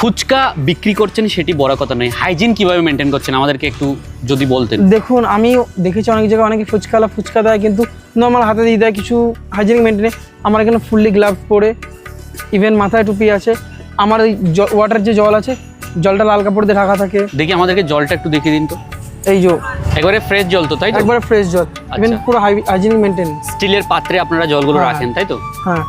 ফুচকা বিক্রি করছেন সেটি বড় কথা নয়। হাইজিন কীভাবে মেনটেন করছেন? আমাদেরকে একটু যদি বলতেন। দেখুন আমি দেখেছি অনেক জায়গায় অনেকে ফুচকালা ফুচকা দেয় কিন্তু নর্মাল হাতে দিয়ে দেয় কিছু হাইজেনিক মেনটেনে আমার এখানে ফুললি গ্লাভস পরে ইভেন মাথায় টুপি আছে। আমার এই ওয়াটার যে জল আছে জলটা লাল কাপড় দিয়ে ঢাকা থাকে। দেখি আমাদেরকে জলটা একটু দেখিয়ে দিন তো। এই যে একবারে ফ্রেশ জল তো তাই তো? একবারে ফ্রেশ জল। ইভেন আচ্ছা। পুরো হাইজেনিক মেনটেন স্টিলের পাত্রে আপনারা জলগুলো হ্যাঁ। রাখেন তাই তো? হ্যাঁ।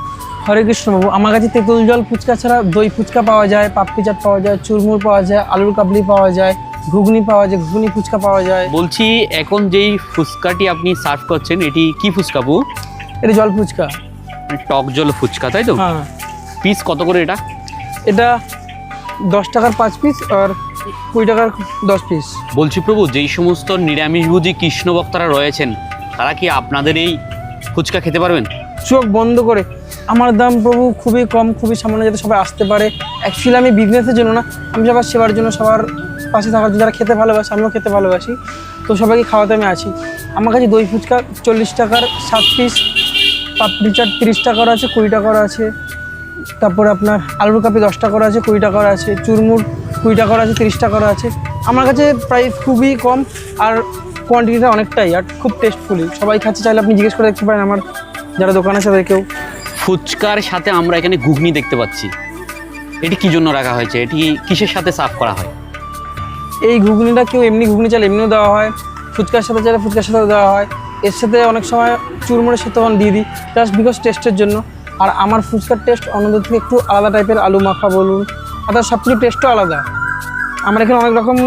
হরে কৃষ্ণ বাবু আমার কাছে তেঁতুল জল ফুচকা ছাড়া দই ফুচকা পাওয়া যায় পাপড়ি চাট পাওয়া যায় চুরমুর পাওয়া যায় আলুর কাবলি পাওয়া যায় ঘুগনি পাওয়া যায় ঘুগনি ফুচকা পাওয়া যায়। বলছি এখন যেই ফুচকাটি আপনি সার্ভ করছেন এটি কি ফুচকা বু? এটা জল ফুচকা। মানে টক জল ফুচকা তাই তো? হ্যাঁ। পিস কত করে এটা? এটা দশ টাকার পাঁচ পিস আর কুড়ি টাকার দশ পিস। বলছি প্রভু যেই সমস্ত নিরামিষভোজী কৃষ্ণ ভক্তরা রয়েছেন তারা কি আপনাদের এই ফুচকা খেতে পারবেন? চোখ বন্ধ করে। আমার দাম প্রভু খুবই কম, খুবই সামান্য যাতে সবাই আসতে পারে। অ্যাকচুয়ালি আমি বিজনেসের জন্য না, আমি সবার সেবার জন্য সবার পাশে থাকার জন্য, যারা খেতে ভালোবাসে, আমিও খেতে ভালোবাসি। তো সবাইকে খাওয়াতে আমি আছি। আমার কাছে দই ফুচকা চল্লিশ টাকার সাত পিস পাপড়ি চাট তিরিশ টাকার আছে, কুড়ি টাকার আছে। তারপরে আপনার আলুর কাপি দশ টাকার আছে, কুড়ি টাকার আছে। চুরমুর কুড়ি টাকার আছে, তিরিশ টাকার আছে। আমার কাছে প্রাইস খুবই কম, আর কোয়ান্টিটিটা অনেকটাই, আর খুব টেস্টফুলি সবাই খাচ্ছে, চাইলে আপনি জিজ্ঞেস করে দেখতে পারেন আমার যারা দোকান আছে তাদেরকেও ফুচকার সাথে আমরা এখানে ঘুগনি দেখতে পাচ্ছি। এটি কি জন্য রাখা হয়েছে? এটি কিসের সাথে সার্ভ করা হয়? এই ঘুগনিটা কেউ এমনি ঘুগনি চাল এমনিও দেওয়া হয় ফুচকার সাথে চাইলে ফুচকার সাথেও দেওয়া হয়। এর সাথে অনেক সময় চুরমুড়ের সাথে তখন দিয়ে দিই জাস্ট বিকজ টেস্টের জন্য। আর আমার ফুচকার টেস্ট অন্যদের থেকে একটু আলাদা টাইপের আলু মাখা বলুন অর্থাৎ সব কিছু টেস্টও আলাদা। আমার এখানে অনেক রকম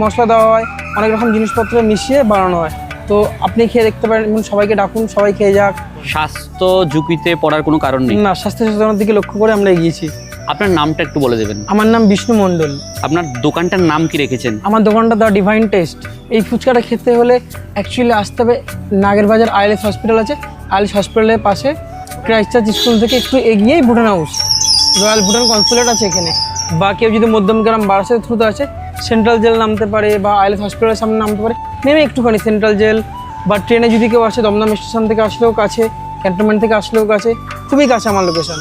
মশলা দেওয়া হয় অনেক রকম জিনিসপত্র মিশিয়ে বানানো হয়। তো আপনি খেয়ে দেখতে পারেন এবং সবাইকে ডাকুন সবাই খেয়ে যাক। স্বাস্থ্য ঝুঁকিতে পড়ার কোনো কারণ নেই। না স্বাস্থ্য সচেতনার দিকে লক্ষ্য করে আমরা এগিয়েছি। আপনার নামটা একটু বলে দেবেন। আমার নাম বিষ্ণু মণ্ডল। আপনার দোকানটার নাম কি রেখেছেন? আমার দোকানটা দ্য ডিভাইন টেস্ট। এই ফুচকাটা খেতে হলে অ্যাকচুয়ালি আসতে হবে নাগের বাজার আইএলএস হসপিটাল আছে। আইএলএস হসপিটালের পাশে ক্রাইস্ট চার্চ স্কুল থেকে একটু এগিয়েই Bhutan house. Royal Bhutan consulate আছে এখানে। বা কেউ যদি মধ্যমগ্রাম বারাসের থ্রুতে আছে সেন্ট্রাল জেল নামতে পারে বা আইএলএস হসপিটালের সামনে নামতে পারে। নেমে একটুখানি সেন্ট্রাল জেল বা ট্রেনে যদি কেউ আসে, দমদম স্টেশন থেকে আসলেও কাছে, ক্যান্টনমেন্ট থেকে আসলেও কাছে, খুবই কাছে আমার লোকেশন